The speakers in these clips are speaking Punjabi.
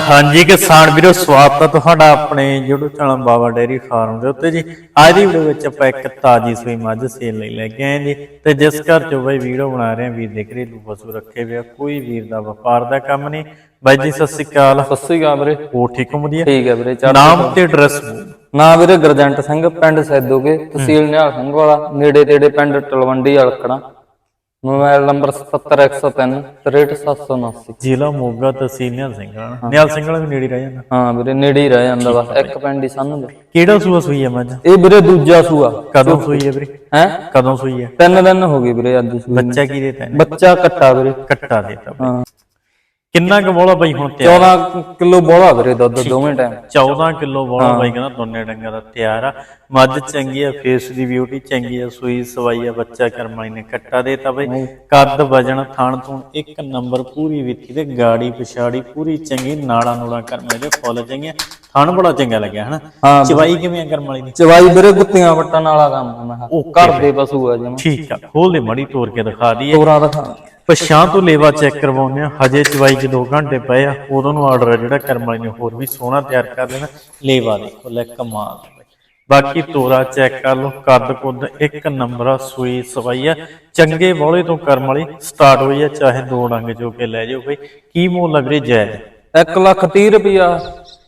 ਹਾਂਜੀ ਕਿਸਾਨ ਵੀਰੋ ਸਵਾਗਤ ਹੈ ਤੁਹਾਡਾ ਆਪਣੇ YouTube channel Baba dairy farm ਦੇ ਉੱਤੇ ਜੀ। ਅੱਜ ਦੀ ਵੀਡੀਓ ਵਿੱਚ ਆਪਾਂ ਇੱਕ ਤਾਜੀ ਸੂਈ ਮੱਝ ਸੇਲ ਲਈ ਲੈ ਕੇ ਆਏ ਜੀ। ਤੇ ਜਿਸ ਘਰ ਚੋਂ ਬਈ ਵੀਡੀਓ ਬਣਾ ਰਹੇ ਆ ਵੀਰ ਦੇ ਘਰੇਲੂ ਪਸ਼ੂ ਰੱਖੇ ਹੋਏ ਆ ਕੋਈ ਵੀਰ ਦਾ ਵਪਾਰ ਦਾ ਕੰਮ ਨਹੀਂ। ਬਾਈ ਜੀ ਸਤਿ ਸ਼੍ਰੀ ਅਕਾਲ। ਸਤਿ ਸ੍ਰੀ ਅਕਾਲ ਵੀਰੇ। ਹੋ ਠੀਕ ਹੋ ਵਧੀਆ? ਠੀਕ ਹੈ ਵੀਰੇ ਨਾਮ ਤੇ ਐਡਰੈਸ ਨਾ ਵੀਰੇ ਗਰਜੰਟ ਸਿੰਘ ਪਿੰਡ ਸੈਦੋਗੇ ਤਹਿਸੀਲ ਨਿਹਾਲ ਸਿੰਘ ਵਾਲਾ ਨੇੜੇ ਤੇੜੇ ਪਿੰਡ ਤਲਵੰਡੀ ਅਲਕੜਾ ਮੋਬਾਈਲ ਨੰਬਰ 70103 63779 ਜ਼ਿਲ੍ਹਾ ਮੋਗਾ ਤਹਿਸੀਲ ਨਿਹਾਲ ਸਿੰਘ ਵਾਲਾ। ਨਿਹਾਲ ਸਿੰਘ ਵਾਲਾ ਵੀ ਨੇੜੇ ਰਹਿ ਜਾਂਦਾ ਹਾਂ ਵੀਰੇ ਨੇੜੇ ਹੀ ਰਹਿ ਜਾਂਦਾ ਬਸ ਇੱਕ ਪਿੰਡ ਹੀ ਸਾਨੂੰ। ਕਿਹੜਾ ਸੂਆ ਸੂਈ ਹੈ ਮੱਝ ਇਹ ਵੀਰੇ ਦੂਜਾ ਸੂਆ ਕਦੋਂ ਸੂਈ ਹੈ ਵੀਰੇ ਹੈ ਕਦੋਂ ਸੂਈ ਹੈ ਤਿੰਨ ਦਿਨ ਹੋ ਗਏ ਵੀਰੇ ਅੱਜ ਸੂਈ। ਬੱਚਾ ਕੀ ਦੇਤਾ? ਬੱਚਾ ਕੱਟਾ ਵੀਰੇ ਕੱਟਾ ਦੇਤਾ। ਹਾਂ ਕਿੰਨਾ ਕੁ ਬੋਲਾ ਬਈ ਹੁਣ ਤਿਆਰ 14 ਕਿਲੋ ਬੋਲਾ ਵੀਰੇ ਦੁੱਧ ਦੋਵੇਂ ਟਾਈਮ 14 ਕਿਲੋ ਬੋਲਾ ਬਾਈ ਕਹਿੰਦਾ ਦੋਨੇ ਡੰਗਾਂ ਦਾ ਤਿਆਰ ਆ। ਮੱਝ ਚੰਗੀ ਆ ਫੇਸ ਦੀ ਬਿਊਟੀ ਚੰਗੀ ਆ ਸੂਈ ਸਵਾਈ ਆ ਬੱਚਾ ਕਰਮਾਈ ਨੇ ਕੱਟਾ ਦੇਤਾ ਬਈ। ਕੱਦ ਵਜਣ ਥਣ ਤੋਂ ਇੱਕ ਨੰਬਰ ਪੂਰੀ ਵਿੱਥੀ ਤੇ ਗਾੜੀ ਪਿਛਾੜੀ ਪੂਰੀ ਚੰਗੀ ਨਾੜਾ ਨੂੜਾ ਕਰਮਾਈ ਦੇ ਫੁੱਲ ਚੰਗੀਆਂ। ਥਣ ਬੜਾ ਚੰਗਾ ਲੱਗਿਆ ਹਨਾ? ਚਵਾਈ ਕਿਵੇਂ ਆ ਕਰਮ ਵਾਲੀ ਦੀ? ਚਵਾਈ ਵੀਰੇ ਗੁੱਤੀਆਂ ਵੱਟਣ ਵਾਲਾ ਕੰਮ ਮੈਂ ਕਿਹਾ। ਘਰ ਦੇ ਪਸ਼ੂ ਆ ਜਿਵੇਂ। ਠੀਕ ਆ ਖੋਲ ਦੇ ਮੜੀ ਤੋੜ ਕੇ ਦਿਖਾ ਦਈਏ। ਤੋਰਾ ਦਿਖਾ। ਪਛਾਂ ਤੋਂ ਲੇਵਾ ਚੈੱਕ ਕਰਵਾਉਂਦੇ ਆ ਹਜੇ ਚਵਾਈ ਚ 2 ਘੰਟੇ ਪਏ ਆ, ਉਦੋਂ ਨੂੰ ਆਰਡਰ ਆ ਜਿਹੜਾ ਕਰਮ ਵਾਲੀ ਨੇ ਹੋਰ ਵੀ ਸੋਹਣਾ ਤਿਆਰ ਕਰ ਦੇਣਾ। ਲੇਵਾ ਦੇਖੋ, ਲੈ ਕਮਾਲ। ਬਾਕੀ ਤੋਰਾ ਚੈੱਕ ਕਰ ਲਓ, ਕੱਦ ਕੁੱਦ ਇੱਕ ਨੰਬਰ ਆ, ਸੂਈ ਸਵਾਈ ਆ। ਚੰਗੇ ਬੋਲੇ ਤੋਂ ਕਰਮ ਵਾਲੀ ਸਟਾਰਟ ਹੋਈ ਆ, ਚਾਹੇ ਦੋ ਡੰਗ ਜੋ ਕੇ ਲੈ ਜਾਓ ਬਈ। ਕੀ ਮੁੱਲ ਲੱਗ ਰਿਹਾ ਜੈ? 1 ਲੱਖ 30 ਰੁਪਿਆ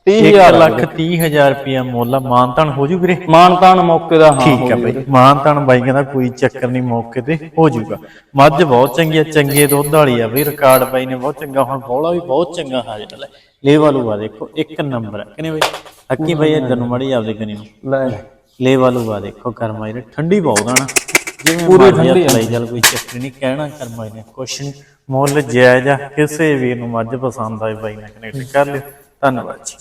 30000 ਲੱਖ 30 ਹਜ਼ਾਰ ਰੁਪਿਆ ਮੁੱਲ ਆ। ਮਾਨਤਾਨ ਹੋ ਜੂ ਵੀਰੇ? ਮਾਨਤਾਨ ਮੌਕੇ ਦਾ ਹਾਂ ਠੀਕ ਆ ਬਈ। ਮਾਨਤਾਨ ਬਾਈ ਕਹਿੰਦਾ ਕੋਈ ਚੱਕਰ ਨਹੀਂ ਮੌਕੇ ਤੇ ਹੋ ਜਾਊਗਾ ਮੱਝ ਬਹੁਤ ਚੰਗੀ ਆ ਚੰਗੇ ਦੁੱਧ ਵਾਲੀ ਆ ਬਈ ਰਿਕਾਰਡ ਬਾਈ ਨੇ ਬਹੁਤ ਚੰਗਾ ਹੁਣ ਬੋਲਾ ਵੀ ਬਹੁਤ ਚੰਗਾ ਹਾਜ਼ਰ ਲੈ ਲੇਵਾ ਲੂਆ ਦੇਖੋ ਇੱਕ ਨੰਬਰ ਆ। ਕਿਨੇ ਬਈ? ਅੱਕੀ ਬਈ ਇਧਰ ਨੂੰ ਮੜੀ ਆਪਦੇ ਕਨੀ ਨੂੰ। ਲੈ। ਲੇਵਾ ਲੂਆ ਦੇਖੋ ਕਰਮਾਈ ਨੇ ਠੰਡੀ ਬਹੁਤ ਆ ਨਾ। ਜਿਵੇਂ ਪੂਰੀ ਠੰਡੀ ਲਈ ਚੱਲ ਕੋਈ ਚੱਕਰ ਨਹੀਂ ਕਹਿਣਾ ਕਰਮਾਈ ਨੇ ਕੁਛ ਨੀ ਮੁੱਲ ਜਾਇਜ਼ ਆ ਕਿਸੇ ਵੀਰ ਨੂੰ ਮੱਝ ਪਸੰਦ ਆਏ ਬਾਈ ਨੇ ਕਨੈਕਟ ਕਰ ਲਿਓ। ਧੰਨਵਾਦ ਜੀ।